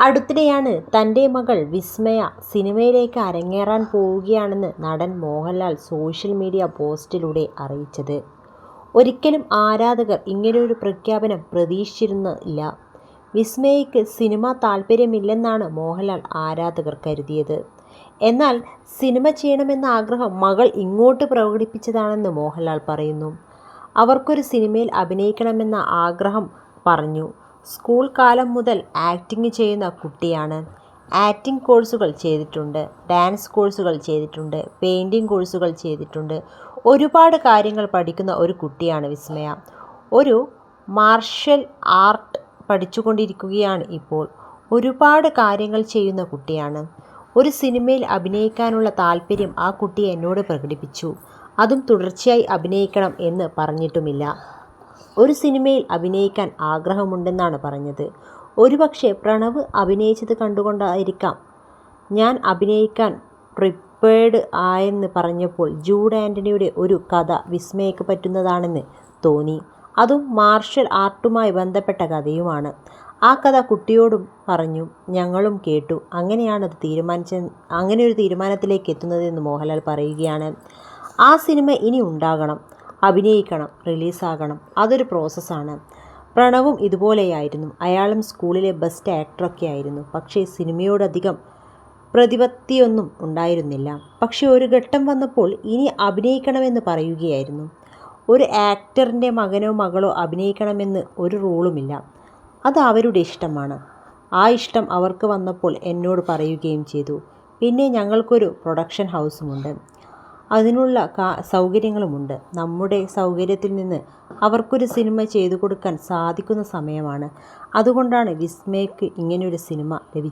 അടുത്തിടെയാണ് തന്റെ മകൾ വിസ്മയ സിനിമയിലേക്ക് അരങ്ങേറാൻ പോവുകയാണെന്ന് നടൻ മോഹൻലാൽ സോഷ്യൽ മീഡിയ പോസ്റ്റിലൂടെ അറിയിച്ചത്. ഒരിക്കലും ആരാധകർ ഇങ്ങനെയൊരു പ്രഖ്യാപനം പ്രതീക്ഷിച്ചിരുന്നില്ല. വിസ്മയയ്ക്ക് സിനിമ താല്പര്യമില്ലെന്നാണ് മോഹൻലാൽ ആരാധകർ കരുതിയത്. എന്നാൽ സിനിമ ചെയ്യണമെന്ന ആഗ്രഹം മകൾ ഇങ്ങോട്ട് പ്രകടിപ്പിച്ചതാണെന്ന് മോഹൻലാൽ പറയുന്നു. അവർക്കൊരു സിനിമയിൽ അഭിനയിക്കണമെന്ന ആഗ്രഹം പറഞ്ഞു. സ്കൂൾ കാലം മുതൽ ആക്ടിങ് ചെയ്യുന്ന കുട്ടിയാണ്. ആക്ടിങ് കോഴ്സുകൾ ചെയ്തിട്ടുണ്ട്. ഡാൻസ് കോഴ്സുകൾ ചെയ്തിട്ടുണ്ട്. പെയിന്റിങ് കോഴ്സുകൾ ചെയ്തിട്ടുണ്ട്. ഒരുപാട് കാര്യങ്ങൾ പഠിക്കുന്ന ഒരു കുട്ടിയാണ് വിസ്മയ. ഒരു മാർഷൽ ആർട്ട് പഠിച്ചുകൊണ്ടിരിക്കുകയാണ് ഇപ്പോൾ. ഒരുപാട് കാര്യങ്ങൾ ചെയ്യുന്ന കുട്ടിയാണ്. ഒരു സിനിമയിൽ അഭിനയിക്കാനുള്ള താല്പര്യം ആ കുട്ടി എന്നോട് പ്രകടിപ്പിച്ചു. അതും തുടർച്ചയായി അഭിനയിക്കണം എന്ന് പറഞ്ഞിട്ടുമില്ല. ഒരു സിനിമയിൽ അഭിനയിക്കാൻ ആഗ്രഹമുണ്ടെന്നാണ് പറഞ്ഞത്. ഒരുപക്ഷെ പ്രണവ് അഭിനയിച്ചത് കണ്ടുകൊണ്ടായിരിക്കാം ഞാൻ അഭിനയിക്കാൻ പ്രിപ്പേർഡ് ആയെന്ന് പറഞ്ഞപ്പോൾ ജൂഡ് ആന്റണിയുടെ ഒരു കഥ വിസ്മയക്ക് പറ്റുന്നതാണെന്ന് തോന്നി. അതും മാർഷൽ ആർട്ടുമായി ബന്ധപ്പെട്ട കഥയുമാണ്. ആ കഥ കുട്ടിയോടും പറഞ്ഞു. ഞങ്ങളും കേട്ടു. അങ്ങനെയാണ് അത് തീരുമാനിച്ച അങ്ങനെ ഒരു തീരുമാനത്തിലേക്ക് എത്തുന്നതെന്ന് മോഹൻലാൽ പറയുകയാണ്. ആ സിനിമ ഇനി ഉണ്ടാകണം. അഭിനയിക്കണം. റിലീസാകണം. അതൊരു പ്രോസസ്സാണ്. പ്രണവും ഇതുപോലെയായിരുന്നു. അയാളും സ്കൂളിലെ ബെസ്റ്റ് ആക്ടറൊക്കെ ആയിരുന്നു പക്ഷേ സിനിമയോടധികം പ്രതിപത്തിയൊന്നും ഉണ്ടായിരുന്നില്ല. പക്ഷേ ഒരു ഘട്ടം വന്നപ്പോൾ ഇനി അഭിനയിക്കണമെന്ന് പറയുകയായിരുന്നു. ഒരു ആക്ടറിന്റെ മകനോ മകളോ അഭിനയിക്കണമെന്ന് ഒരു റൂളുമില്ല. അത് അവരുടെ ഇഷ്ടമാണ്. ആ ഇഷ്ടം അവർക്ക് വന്നപ്പോൾ എന്നോട് പറയുകയും ചെയ്തു. പിന്നെ ഞങ്ങൾക്കൊരു പ്രൊഡക്ഷൻ ഹൗസുമുണ്ട്. അതിനുള്ള കാ സൗകര്യങ്ങളുമുണ്ട്. നമ്മുടെ സൗകര്യത്തിൽ നിന്ന് അവർക്കൊരു സിനിമ ചെയ്തു കൊടുക്കാൻ സാധിക്കുന്ന സമയമാണ്. അതുകൊണ്ടാണ് വിസ്മയക്ക് ഇങ്ങനെയൊരു സിനിമ ലഭിച്ചത്.